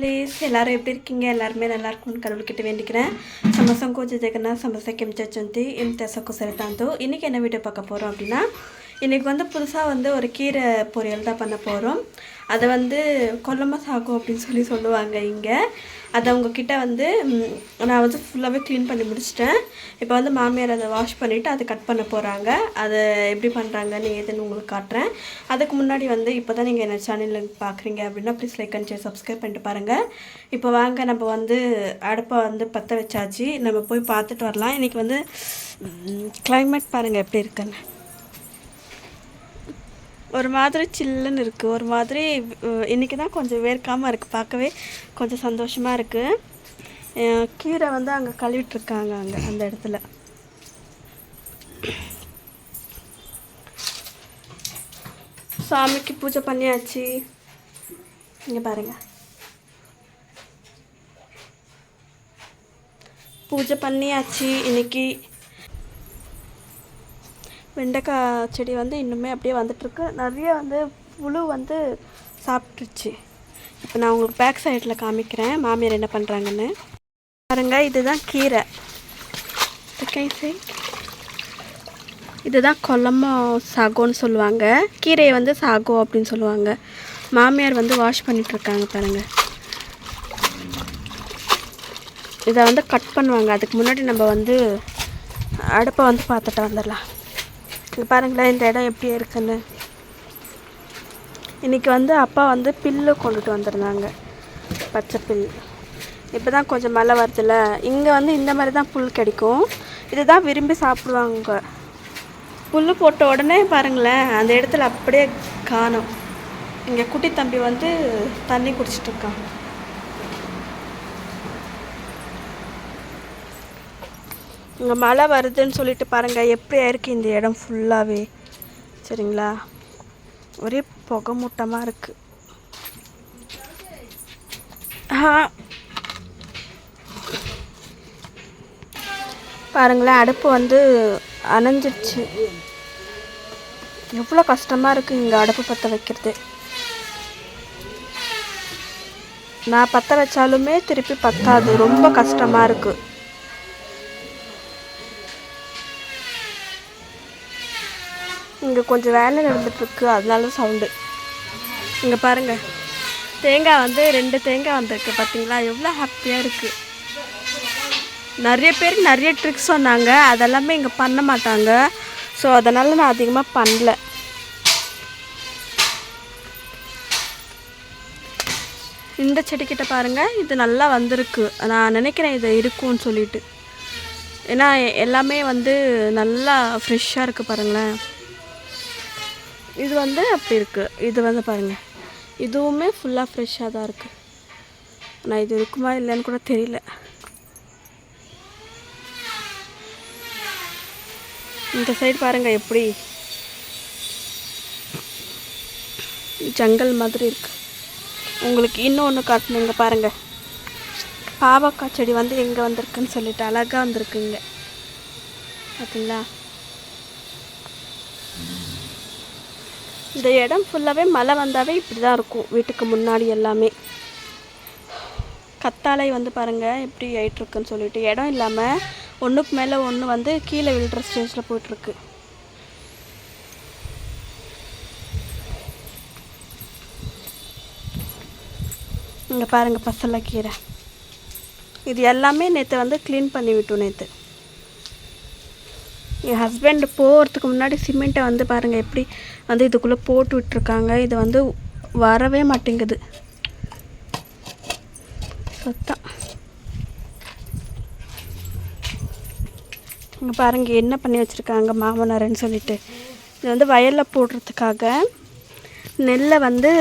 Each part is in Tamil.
ப்ளீஸ் எல்லோரும் எப்படி இருக்கீங்க? எல்லாருமே நல்லா இருக்கும்னு கடவுள்கிட்ட வேண்டிக்கிறேன். சமசங்கோ ஜெகன்னா சமச கெம்ச்ச சந்தி எம் தசக்கு சரிதாந்தோ இன்றைக்கி என்ன வீடியோ பார்க்க போகிறோம் அப்படின்னா இன்றைக்கி வந்து புதுசாக வந்து ஒரு கீரை பொரியல் தான் பண்ண போகிறோம் அதை வந்து கொல்லம சாகும் அப்படின்னு சொல்லி சொல்லுவாங்க இங்கே. அதை உங்ககிட்ட வந்து நான் வந்து ஃபுல்லாகவே க்ளீன் பண்ணி முடிச்சிட்டேன். இப்போ வந்து மாமியார் அதை வாஷ் பண்ணிவிட்டு அதை கட் பண்ண போகிறாங்க அதை எப்படி பண்ணுறாங்கன்னு ஏதுன்னு உங்களுக்கு காட்டுறேன். அதுக்கு முன்னாடி வந்து இப்போ தான் நீங்கள் என்ன சேனலில் பார்க்குறீங்க அப்படின்னா please like and share subscribe பண்ணிட்டு பாருங்கள் இப்போ வாங்க நம்ம வந்து அடுப்பை வந்து பற்ற வச்சாச்சு. நம்ம போய் பார்த்துட்டு வரலாம். இன்றைக்கி வந்து கிளைமேட் பாருங்கள் எப்படி இருக்குன்னு. ஒரு மாதிரி சில்லுன்னு இருக்குது ஒரு மாதிரி இன்றைக்கி தான் கொஞ்சம் வேர்க்காமல் இருக்குது பார்க்கவே கொஞ்சம் சந்தோஷமாக இருக்குது கீரை வந்து அங்கே கழுவிட்டுருக்காங்க அங்கே அந்த இடத்துல. சாமிக்கு பூஜை பண்ணியாச்சு. இங்கே பாருங்க. பூஜை பண்ணியாச்சு. இன்னைக்கு வெண்டைக்காய் செடி வந்து இன்னுமே அப்படியே வந்துட்டுருக்கு. நிறைய வந்து புழு வந்து சாப்பிட்ருச்சு இப்போ நான் உங்களுக்கு பேக் சைடில் காமிக்கிறேன். மாமியார் என்ன பண்ணுறாங்கன்னு பாருங்க இதுதான் கீரை. செகண்ட் சைட் இதுதான் கொல்லமோ சாகோன்னு சொல்லுவாங்க. கீரையை வந்து சாகோ அப்படின்னு சொல்லுவாங்க. மாமியார் வந்து வாஷ் பண்ணிகிட்ருக்காங்க பாருங்கள் இதை வந்து கட் பண்ணுவாங்க. அதுக்கு முன்னாடி நம்ம வந்து அடுப்பை வந்து பார்த்துட்டு வந்துடலாம். பாருங்களேன் இந்த இடம் எப்படி இருக்குன்னு. இன்றைக்கி வந்து அப்பா வந்து பில்லு கொண்டுட்டு வந்திருந்தாங்க. பச்சை பில். இப்போ தான் கொஞ்சம் மழை வருதுல்ல. இங்கே வந்து இந்த மாதிரி தான் புல் கிடைக்கும். இதுதான் விரும்பி சாப்பிடுவாங்க. புல் போட்ட உடனே பாருங்களேன் அந்த இடத்துல அப்படியே காணும். இங்கே குட்டி தம்பி வந்து தண்ணி குடிச்சிட்டு இருக்கான். இங்கே மழை வருதுன்னு சொல்லிட்டு பாருங்கள் எப்படி இருக்குது இந்த இடம் ஃபுல்லாகவே சரிங்களா? ஒரே புகை மூட்டமாக இருக்குது பாருங்களேன் அடுப்பு வந்து அணைஞ்சிடுச்சு எவ்வளோ கஷ்டமாக இருக்குது இங்கே அடுப்பு பற்ற வைக்கிறது. நான் பற்ற வச்சாலுமே திருப்பி பத்தாது. ரொம்ப கஷ்டமாக இருக்குது இங்கே கொஞ்சம் வேலை நடந்துட்டுருக்கு. அதனால சவுண்டு இங்கே பாருங்கள் தேங்காய் வந்து ரெண்டு தேங்காய் வந்திருக்கு பார்த்தீங்களா எவ்வளோ ஹாப்பியாக இருக்குது நிறைய பேர் நிறைய ட்ரிக்ஸ் சொன்னாங்க. அதெல்லாமே இங்கே பண்ண மாட்டாங்க. ஸோ அதனால் நான் அதிகமாக பண்ணல. இந்த செடிக்கிட்ட பாருங்கள் இது நல்லா வந்திருக்கு. நான் நினைக்கிறேன் இது இருக்கும்னு சொல்லிட்டு. ஏன்னா எல்லாமே வந்து நல்லா ஃப்ரெஷ்ஷாக இருக்குது பாருங்களேன். இது வந்து அப்படி இருக்குது இது வந்து பாருங்கள் இதுவுமே ஃபுல்லாக ஃப்ரெஷ்ஷாக தான் இருக்குது ஆனால் இது இருக்குமா இல்லைன்னு கூட தெரியல. இந்த சைடு பாருங்கள் எப்படி. ஜங்கல் மாதிரி இருக்கு. உங்களுக்கு இன்னும் ஒன்று காட்டணுங்க பாருங்கள் பாவக்காய் செடி வந்து எங்கே வந்திருக்குன்னு சொல்லிட்டு அழகாக வந்திருக்கு இங்கே. பார்த்தீங்களா இந்த இடம் ஃபுல்லாகவே மழை வந்தாவே இப்படி தான் இருக்கும். வீட்டுக்கு முன்னாடி எல்லாமே. கத்தாழை வந்து பாருங்கள் எப்படி ஆயிட்டுருக்குன்னு சொல்லிட்டு. இடம் இல்லாமல் ஒன்றுக்கு மேலே ஒன்று வந்து கீழே விழுற ஸ்டேஜில் போயிட்டுருக்கு. இங்கே பாருங்கள் பசலைக்கீரை இது எல்லாமே நேற்று வந்து க்ளீன் பண்ணி விட்டோம் நேற்று என் ஹஸ்பண்ட் போகிறதுக்கு முன்னாடி சிமெண்ட்டை வந்து பாருங்கள் எப்படி வந்து இதுக்குள்ளே போட்டு விட்டுருக்காங்க. இது வந்து வரவே மாட்டேங்குது. சுத்தம். இங்கே பாருங்க என்ன பண்ணி வச்சுருக்காங்க மாமனார்னு சொல்லிட்டு. இது வந்து வயலில் போடுறதுக்காக நெல்லை வந்து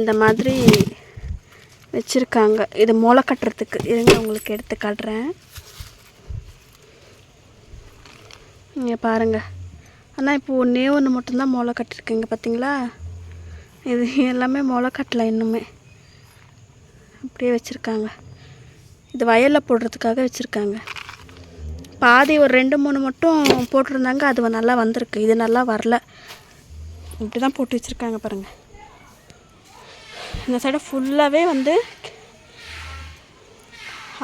இந்த மாதிரி வச்சுருக்காங்க. இது முளை கட்டுறதுக்கு. இருங்க உங்களுக்கு எடுத்து காட்டுறேன். இங்கே பாருங்கள் ஆனால் இப்போ ஒன்றே ஒன்று மட்டும்தான் முளை கட்டிருக்கீங்க பார்த்தீங்களா இது எல்லாமே மொளை கட்டலை இன்னுமே. அப்படியே வச்சுருக்காங்க. இது வயலில் போடுறதுக்காக வச்சுருக்காங்க. பாதி ஒரு ரெண்டு மூணு மட்டும் போட்டிருந்தாங்க. அது நல்லா வந்திருக்கு. இது நல்லா வரல. இப்படி தான் போட்டு வச்சுருக்காங்க பாருங்கள் இந்த சைடு ஃபுல்லாகவே வந்து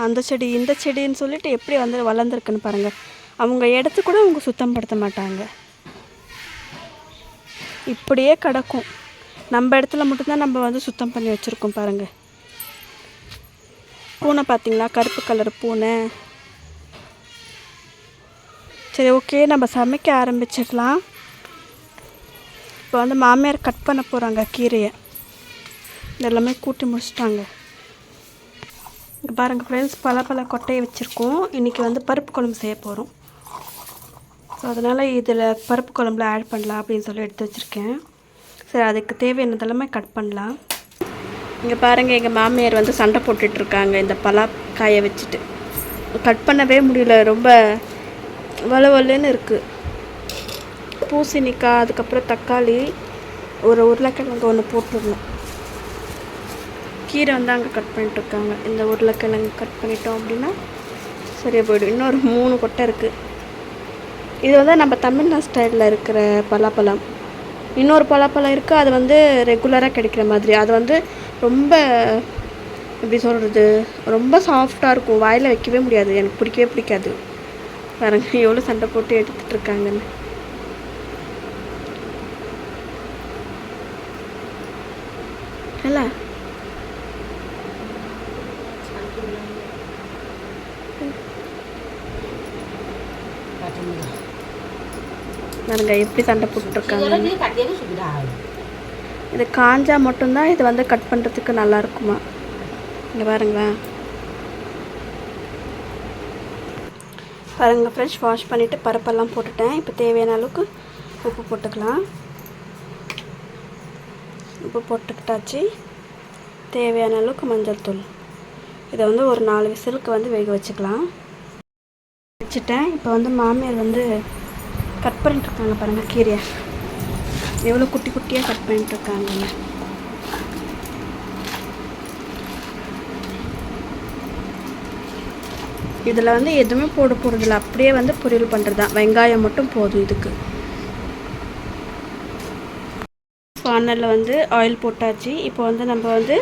அந்த செடி இந்த செடின்னு சொல்லிட்டு எப்படி வந்து வளர்ந்துருக்குன்னு பாருங்கள் அவங்க இடத்த கூட அவங்க சுத்தம் படுத்த மாட்டாங்க. இப்படியே கிடக்கும். நம்ம இடத்துல மட்டும்தான் நம்ம வந்து சுத்தம் பண்ணி வச்சுருக்கோம் பாருங்கள் பூனை பார்த்தீங்களா? கருப்பு கலர் பூனை. சரி ஓகே நம்ம சமைக்க ஆரம்பிச்சிடலாம். இப்போ வந்து மாமியார் கட் பண்ண போகிறாங்க கீரையை. இதெல்லாமே கூட்டி முடிச்சிட்டாங்க. இங்கே பாருங்கள் ஃப்ரெண்ட்ஸ் பல பல கொட்டையை வச்சுருக்கோம். இன்றைக்கி வந்து பருப்பு குழம்பு செய்ய போகிறோம் அதனால் இதில் பருப்பு குழம்புல ஆட் பண்ணலாம் அப்படின்னு சொல்லி எடுத்து வச்சுருக்கேன். சரி அதுக்கு தேவையானதெல்லாமே கட் பண்ணலாம். இங்கே பாருங்கள் எங்கள் மாமியார் வந்து சண்டை போட்டுட்ருக்காங்க இந்த பலாக்காயை வச்சுட்டு. கட் பண்ணவே முடியல ரொம்ப வலுவலுன்னு இருக்குது பூசணிக்காய் அதுக்கப்புறம் தக்காளி ஒரு உருளைக்கிழங்கு ஒன்று போட்டுடணும். கீரை வந்து அங்கே கட் பண்ணிட்டுருக்காங்க இந்த உருளைக்கிழங்கு கட் பண்ணிட்டோம் அப்படின்னா சரியாக போயிடும். இன்னொரு மூணு கொட்டை இருக்குது இது வந்து நம்ம தமிழ்நாடு ஸ்டைலில் இருக்கிற பலாப்பழம். இன்னொரு பலாப்பழம் இருக்குது அது வந்து ரெகுலராக கிடைக்கிற மாதிரி. அது வந்து ரொம்ப எப்படி சொல்கிறது ரொம்ப சாஃப்டாக இருக்கும். வாயில் வைக்கவே முடியாது. எனக்கு பிடிக்கவே பிடிக்காது. பாருங்க எவ்வளோ சண்டை போட்டு எடுத்துகிட்டு இருக்காங்கன்னு. இல்லை பாருங்க எப்படி சண்டை போட்டுருக்காங்க. இது காஞ்சா மட்டும்தான் இது வந்து கட் பண்ணுறதுக்கு நல்லா இருக்குமா இங்கே பாருங்களேன் பாருங்கள் ஃப்ரெஷ் வாஷ் பண்ணிவிட்டு பருப்பெல்லாம் போட்டுட்டேன். இப்போ தேவையான அளவுக்கு உப்பு போட்டுக்கலாம். உப்பு போட்டுக்கிட்டாச்சு. தேவையான அளவுக்கு மஞ்சள் தூள். இதை வந்து ஒரு நாலு விசிலுக்கு வந்து வேக வச்சுக்கலாம். வச்சுட்டேன். இப்போ வந்து மாமியார் வந்து கட் பண்ணிட்டுருக்காங்க பாருங்கள் கீரையை. எவ்வளோ குட்டி குட்டியாக கட் பண்ணிட்டுருக்காங்க. இதில் வந்து எதுவுமே போட போகிறதில்ல அப்படியே வந்து பொரியல் பண்ணுறது தான். வெங்காயம் மட்டும் போதும் இதுக்கு. பானலில் வந்து ஆயில் போட்டாச்சு. இப்போ வந்து நம்ம வந்து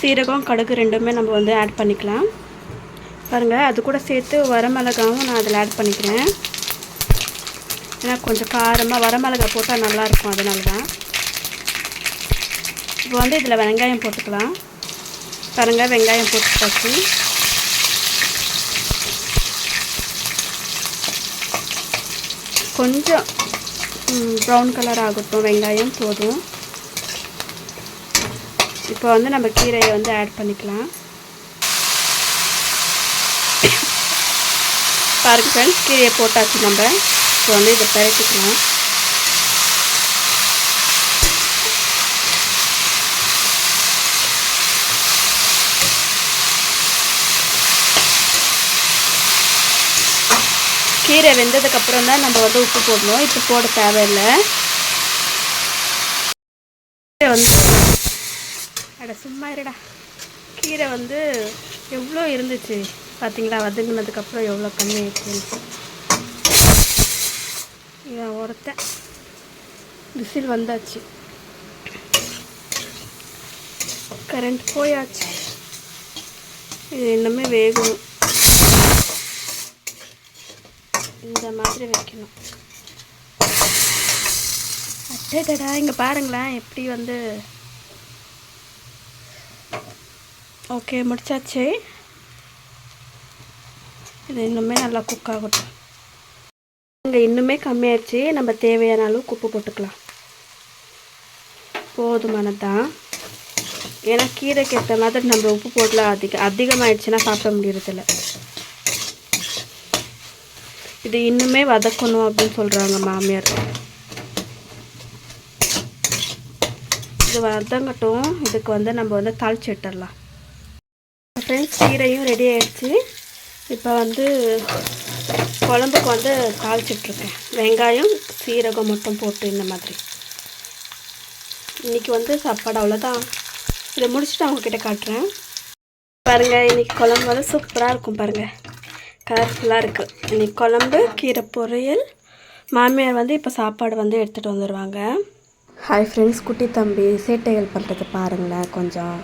சீரகம் கடுகு ரெண்டுமே நம்ம வந்து ஆட் பண்ணிக்கலாம். பாருங்கள் அது கூட சேர்த்து வரமிளகாவும் நான் அதில் ஆட் பண்ணிக்கிறேன். ஏன்னா கொஞ்சம் காரமாக வரமிளகா போட்டால் நல்லாயிருக்கும் அதனால தான் இப்போ வந்து இதில் வெங்காயம் போட்டுக்கலாம். பாருங்கள் வெங்காயம் போட்டுட்டாச்சு. கொஞ்சம் ப்ரௌன் கலர் ஆகட்டும் வெங்காயம் போதும். இப்போ வந்து நம்ம கீரையை வந்து ஆட் பண்ணிக்கலாம். பாருங்கள் ஃப்ரெண்ட்ஸ் கீரையை போட்டாச்சு நம்ம. இப்போ வந்து இதை பரட்டிக்கலாம். கீரை வெந்ததுக்கப்புறம் தான் நம்ம வந்து உப்பு போடணும். இப்போ போட தேவையில்லை. கீரை வந்து அட சும்மா இருடா. கீரை வந்து எவ்வளோ இருந்துச்சு? பார்த்தீங்களா வதங்கினதுக்கப்புறம் எவ்வளோ கம்மி ஆயிடுச்சு இதை ஒருத்தன் விசில் வந்தாச்சு. கரண்ட் போயாச்சு. இது இன்னுமே வேகணும். இந்த மாதிரி வைக்கணும். அட்டடா இங்கே பாருங்களேன் எப்படி வந்து. ஓகே முடிச்சாச்சு. இது இன்னுமே நல்லா குக் ஆகட்டும். இங்கே இன்னுமே கம்மியாயிடுச்சு. நம்ம தேவையான அளவுக்கு உப்பு போட்டுக்கலாம். போதுமானதான் ஏன்னா கீரைக்கு ஏற்ற மாதிரி நம்ம உப்பு போடல அதிக அதிகமாகிடுச்சுன்னா சாப்பிட முடியறதில்ல. இது இன்னுமே வதக்கணும் அப்படின்னு சொல்கிறாங்க மாமியார். இது வதங்கட்டும். இதுக்கு வந்து நம்ம வந்து தாளிச்சு விட்டுடலாம் ஃப்ரெண்ட்ஸ் கீரையும் ரெடி ஆகிடுச்சு இப்போ வந்து குழம்புக்கு வந்து தாளிச்சிட்ருக்கேன். வெங்காயம் சீரகம் மட்டும் போட்டு இந்த மாதிரி. இன்றைக்கி வந்து சாப்பாடு அவ்வளோதான். இதை முடிச்சுட்டு அவங்கக்கிட்ட காட்டுறேன். பாருங்கள் இன்றைக்கி குழம்பு வந்து சூப்பராக இருக்கும் பாருங்கள் கலர்ஃபுல்லாக இருக்குது இன்றைக்கி குழம்பு கீரை பொரியல். மாமியார் வந்து இப்போ சாப்பாடு வந்து எடுத்துகிட்டு வந்துடுவாங்க ஹாய் ஃப்ரெண்ட்ஸ் குட்டி தம்பி சேட்டைகள் பண்ணுறது பாருங்களேன் கொஞ்சம்.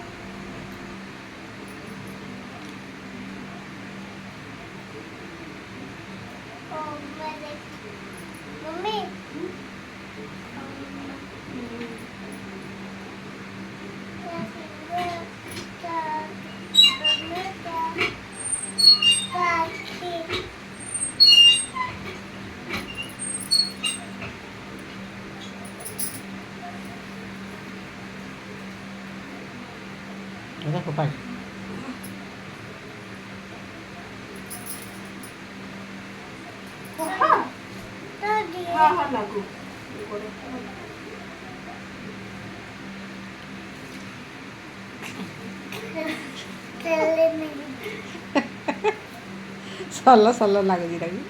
ସଲ ସଲ ଲାଗୁଛି ତାକୁ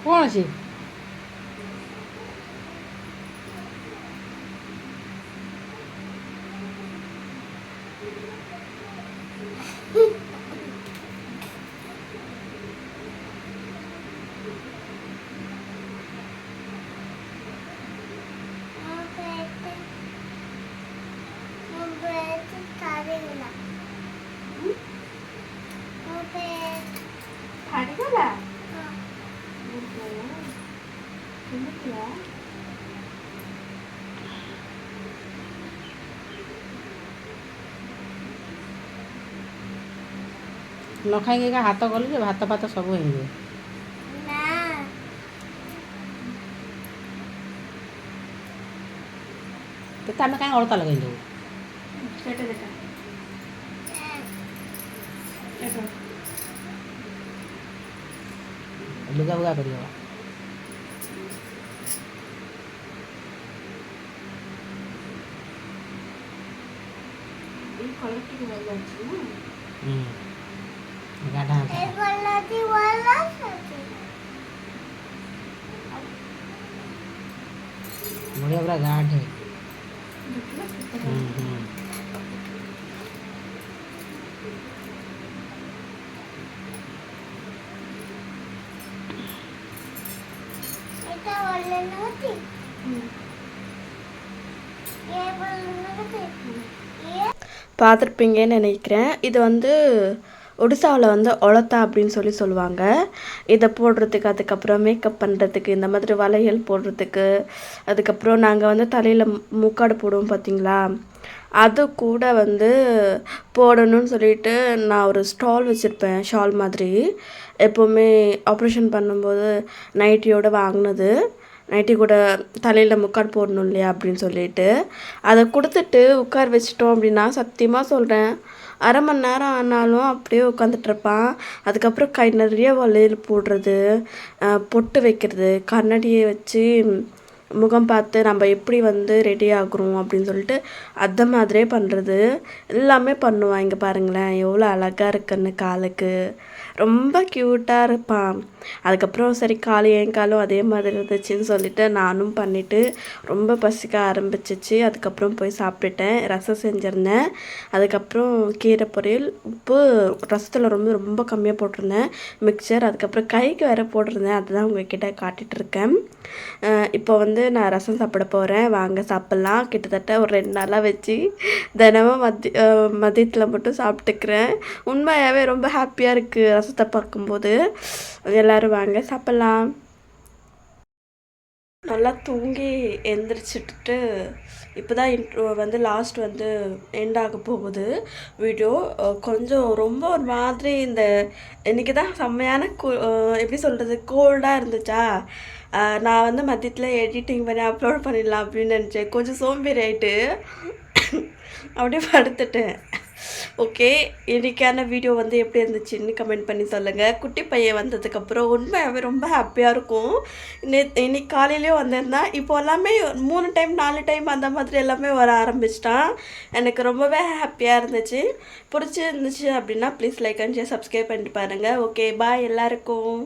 କ'ଣ ଅଛି ନ ଖାଇକି ହାତ କଲେ ଯେ ଭାତ ଫାତ ସବୁ ହେଇଯିବ କେତେ ଆମେ କାହିଁ ଅଳତା ଲଗେଇ ଦେବୁ ସେଟା ଦେଖା ଏଟା ଲୁଗା ବୁଗା କରିହେବ কালারটি ভালো লাগছে না হুম গাঢ় আছে এই কালারটি ভালো লাগছে मुझे अपना गांठ है ये बोलना होती है பார்த்துருப்பீங்கன்னு நினைக்கிறேன். இது வந்து ஒடிசாவில் வந்து ஒலத்தா அப்படின்னு சொல்லி சொல்லுவாங்க. இதை போடுறதுக்கு அதுக்கப்புறம் மேக்கப் பண்ணுறதுக்கு இந்த மாதிரி வளையல் போடுறதுக்கு அதுக்கப்புறம் நாங்கள் வந்து தலையில் மூக்காடு போடுவோம் பார்த்தீங்களா அது கூட வந்து போடணும்னு சொல்லிட்டு நான் ஒரு ஸ்டால் வச்சுருப்பேன் ஷால் மாதிரி. எப்போவுமே ஆப்ரேஷன் பண்ணும்போது நைட்டியோடு வாங்கினது. நைட்டி கூட தலையில் முக்காடு போடணும் இல்லையா அப்படின்னு சொல்லிட்டு அதை கொடுத்துட்டு உட்கார வச்சிட்டோம் அப்படின்னா சத்தியமாக சொல்கிறேன் அரை மணி நேரம் ஆனாலும் அப்படியே உட்காந்துட்ருப்பான் அதுக்கப்புறம் கை நிறைய வளையல் போடுறது பொட்டு வைக்கிறது கண்ணாடியை வச்சு முகம் பார்த்து நம்ம எப்படி வந்து ரெடி ஆகுறோம் அப்படின்னு சொல்லிட்டு அந்த மாதிரியே பண்ணுறது எல்லாமே பண்ணுவான். இங்கே பாருங்களேன். எவ்வளோ அழகாக இருக்குன்னு காலுக்கு. ரொம்ப க்யூட்டாக இருப்பான். அதுக்கப்புறம் சரி காலு என் காலும் அதே மாதிரி இருந்துச்சுன்னு சொல்லிட்டு நானும் பண்ணிவிட்டு ரொம்ப பசிக்க ஆரம்பிச்சிச்சு. அதுக்கப்புறம் போய் சாப்பிட்டுட்டேன். ரசம் செஞ்சுருந்தேன். அதுக்கப்புறம் கீரை பொரியல் உப்பு ரசத்தில் ரொம்ப ரொம்ப கம்மியாக போட்டிருந்தேன். மிக்சர் அதுக்கப்புறம் கைக்கு வேறு போட்டிருந்தேன். அதுதான் உங்ககிட்ட காட்டிகிட்டு இருக்கேன். இப்போ வந்து நான் ரசம் சாப்பிட போகிறேன் வாங்க சாப்பிட்லாம். கிட்டத்தட்ட ஒரு ரெண்டு நாளாக வச்சு தினமும் மதிய மதியத்தில் மட்டும் சாப்பிட்டுக்கிறேன். உண்மையாகவே ரொம்ப ஹாப்பியாக இருக்குது ரசத்தை பார்க்கும்போது. எல்லோரும் வாங்க சாப்பிட்லாம். நல்லா தூங்கி எந்திரிச்சிட்டு இப்போ தான் இன்ட்ரோ வந்து லாஸ்ட் வந்து எண்ட் ஆக போகுது. வீடியோ கொஞ்சம் ரொம்ப ஒரு மாதிரி இந்த இன்றைக்கி தான் செம்மையான கூ எப்படி சொல்கிறது கோல்டாக இருந்துச்சா? நான் வந்து மதியத்தில் எடிட்டிங் பண்ணி அப்லோட் பண்ணிடலாம் அப்படின்னு நினச்சேன். கொஞ்சம் சோம்பேறி ஆகிட்டு அப்படியே படுத்துட்டேன். ஓகே இன்றைக்கான வீடியோ வந்து எப்படி இருந்துச்சுன்னு கமெண்ட் பண்ணி சொல்லுங்கள் குட்டி பையன் வந்ததுக்கப்புறம் உண்மையாகவே ரொம்ப ஹாப்பியாக இருக்கும். நே இன்னைக்கு காலையிலேயே வந்திருந்தா இப்போ எல்லாமே மூணு டைம் நாலு டைம் அந்த மாதிரி எல்லாமே வர ஆரம்பிச்சிட்டான். எனக்கு ரொம்பவே ஹாப்பியாக இருந்துச்சு. பிடிச்சிருந்துச்சு அப்படின்னா please like and share subscribe பண்ணிட்டு பாருங்கள் ஓகே பாய் எல்லாருக்கும்.